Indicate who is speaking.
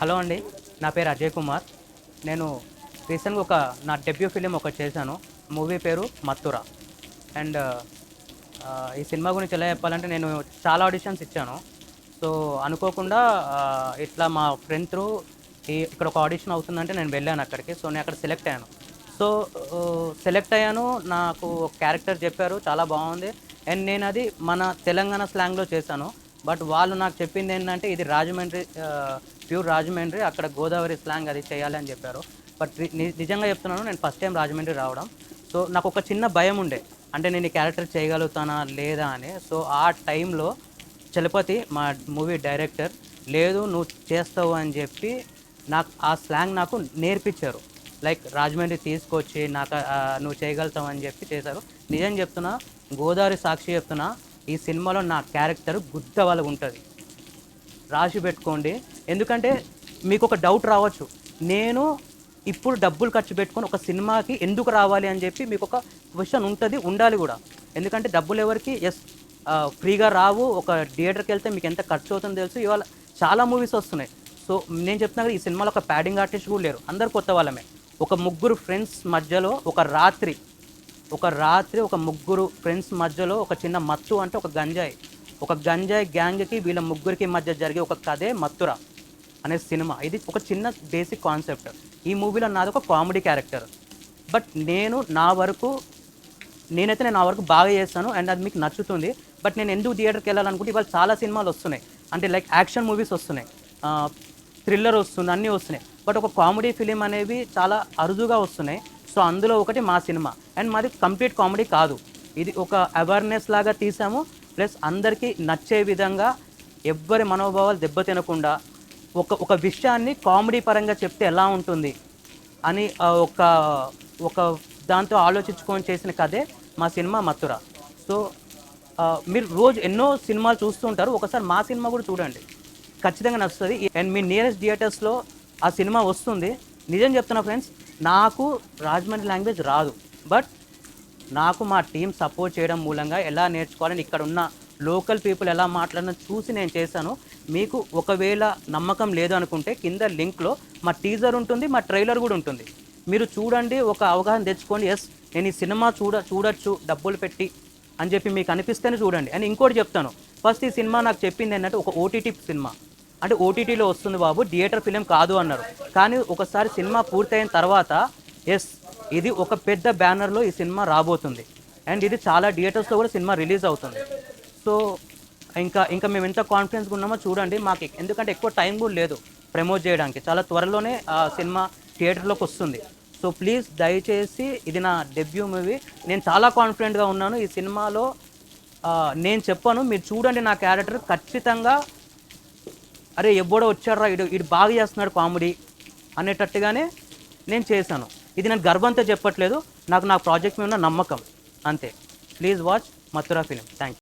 Speaker 1: Hello అండి నా పేరు అజయ్ కుమార్. నేను రీసెంట్గా ఒక నా డెబ్యూ ఫిలిం ఒకటి చేశాను. మూవీ పేరు మత్తురా. అండ్ ఈ సినిమా గురించి ఎలా చెప్పాలంటే నేను చాలా ఆడిషన్స్ ఇచ్చాను. సో అనుకోకుండా ఇట్లా మా ఫ్రెండ్ త్రూ ఈ ఇక్కడ ఒక ఆడిషన్ అవుతుందంటే నేను వెళ్ళాను అక్కడికి. సో నేను అక్కడ సెలెక్ట్ అయ్యాను. సో సెలెక్ట్ అయ్యాను. నాకు ఒక క్యారెక్టర్ చెప్పారు. చాలా బాగుంది. అండ్ నేను అది మన తెలంగాణ స్లాంగ్లో చేశాను. బట్ వాళ్ళు నాకు చెప్పింది ఏంటంటే ఇది రాజమండ్రి ప్యూర్ రాజమండ్రి అక్కడ గోదావరి స్లాంగ్ అది చేయాలి అని చెప్పారు. బట్ నిజంగా చెప్తున్నాను నేను ఫస్ట్ టైం రాజమండ్రి రావడం. సో నాకు ఒక చిన్న భయం ఉండే. అంటే నేను ఈ క్యారెక్టర్ చేయగలుగుతానా లేదా అని. సో ఆ టైంలో చలపతి మా మూవీ డైరెక్టర్ లేదు నువ్వు చేస్తావు అని చెప్పి నాకు ఆ స్లాంగ్ నాకు నేర్పించారు. లైక్ రాజమండ్రి తీసుకొచ్చి నాకు నువ్వు చేయగలుగుతావు అని చెప్పి చేశారు. నిజం చెప్తున్నా గోదావరి సాక్షి చెప్తున్నా ఈ సినిమాలో నా క్యారెక్టర్ గుద్ద వాళ్ళకు ఉంటుంది రాసి పెట్టుకోండి. ఎందుకంటే మీకు ఒక డౌట్ రావచ్చు. నేను ఇప్పుడు డబ్బులు ఖర్చు పెట్టుకొని ఒక సినిమాకి ఎందుకు రావాలి అని చెప్పి మీకు ఒక క్వశ్చన్ ఉంటుంది ఉండాలి కూడా. ఎందుకంటే డబ్బులు ఎవరికి? ఎస్ ఫ్రీగా రావు. ఒక థియేటర్కి వెళ్తే మీకు ఎంత ఖర్చు అవుతుందో తెలుసు. ఇవాళ చాలా మూవీస్ వస్తున్నాయి. సో నేను చెప్తున్నా ఈ సినిమాలో ఒక ప్యాడింగ్ ఆర్టిస్ట్ కూడా లేరు. అందరు కొత్త వాళ్ళమే. ఒక ముగ్గురు ఫ్రెండ్స్ మధ్యలో ఒక రాత్రి ఒక రాత్రి ఒక ముగ్గురు ఫ్రెండ్స్ మధ్యలో ఒక చిన్న మత్తు అంటే ఒక గంజాయి. ఒక గంజాయి గ్యాంగ్కి వీళ్ళ ముగ్గురికి మధ్య జరిగే ఒక కథే మత్తుర అనే సినిమా. ఇది ఒక చిన్న బేసిక్ కాన్సెప్ట్ ఈ మూవీలో నాది ఒక కామెడీ క్యారెక్టర్ బట్ నేను నా వరకు నేనైతే నేను నా వరకు బాగా చేస్తాను అండ్ అది మీకు నచ్చుతుంది. బట్ నేను ఎందుకు థియేటర్కి వెళ్ళాలనుకుంటే ఇవాళ చాలా సినిమాలు వస్తున్నాయి. అంటే లైక్ యాక్షన్ మూవీస్ వస్తున్నాయి. థ్రిల్లర్ వస్తుంది అన్నీ వస్తున్నాయి. బట్ ఒక కామెడీ ఫిలిం అనేవి చాలా అరుదుగా వస్తున్నాయి. సో అందులో ఒకటి మా సినిమా. అండ్ మాది కంప్లీట్ కామెడీ కాదు. ఇది ఒక అవేర్నెస్ లాగా తీసాము. ప్లస్ అందరికీ నచ్చే విధంగా ఎవ్వరి మనోభావాలు దెబ్బతినకుండా ఒక ఒక విషయాన్ని కామెడీ పరంగా చెప్తే ఎలా ఉంటుంది అని ఒక ఒక దాంతో ఆలోచించుకొని చేసిన కథే మా సినిమా మథుర. సో మీరు రోజు ఎన్నో సినిమాలు చూస్తూ ఉంటారు. ఒకసారి మా సినిమా కూడా చూడండి. ఖచ్చితంగా నచ్చుతుంది. అండ్ మీ నియరెస్ట్ థియేటర్స్లో ఆ సినిమా వస్తుంది. నిజం చెప్తున్నా ఫ్రెండ్స్ నాకు రాజమండ్రి లాంగ్వేజ్ రాదు. బట్ నాకు మా టీం సపోర్ట్ చేయడం మూలంగా ఎలా నేర్చుకోవాలని ఇక్కడ ఉన్న లోకల్ పీపుల్ ఎలా మాట్లాడినా చూసి నేను చేశాను. మీకు ఒకవేళ నమ్మకం లేదు అనుకుంటే కింద లింక్లో మా టీజర్ ఉంటుంది మా ట్రైలర్ కూడా ఉంటుంది. మీరు చూడండి ఒక అవగాహన తెచ్చుకోండి. ఎస్ నేను ఈ సినిమా చూడ చూడొచ్చు డబ్బులు పెట్టి అని చెప్పి మీకు అనిపిస్తేనే చూడండి. అని ఇంకోటి చెప్తాను. ఫస్ట్ ఈ సినిమా నాకు చెప్పింది ఏంటంటే ఒక ఓటీటీ సినిమా. అంటే ఓటీటీలో వస్తుంది బాబు థియేటర్ ఫిలిం కాదు అన్నారు. కానీ ఒకసారి సినిమా పూర్తయిన తర్వాత ఎస్ ఇది ఒక పెద్ద బ్యానర్లో ఈ సినిమా రాబోతుంది. అండ్ ఇది చాలా థియేటర్స్లో కూడా సినిమా రిలీజ్ అవుతుంది. సో ఇంకా ఇంకా మేము ఎంత కాన్ఫిడెన్స్గా ఉన్నామో చూడండి మాకు ఎందుకంటే ఎక్కువ టైం కూడా లేదు ప్రమోట్ చేయడానికి. చాలా త్వరలోనే ఆ సినిమా థియేటర్లోకి వస్తుంది. సో ప్లీజ్ దయచేసి ఇది నా డెబ్యూ మూవీ నేను చాలా కాన్ఫిడెంట్గా ఉన్నాను. ఈ సినిమాలో నేను చెప్పాను మీరు చూడండి నా క్యారెక్టర్ ఖచ్చితంగా అరే ఎవ్వడో వచ్చాడ్రా ఇడు ఇడు బాగా చేస్తున్నాడు కామెడీ అనేటట్టుగానే నేను చేశాను. ఇది నేను గర్వంతో చెప్పట్లేదు. నాకు నా ప్రాజెక్ట్ మీద ఉన్న నమ్మకం. అంతే. Please watch Mathura film. Thank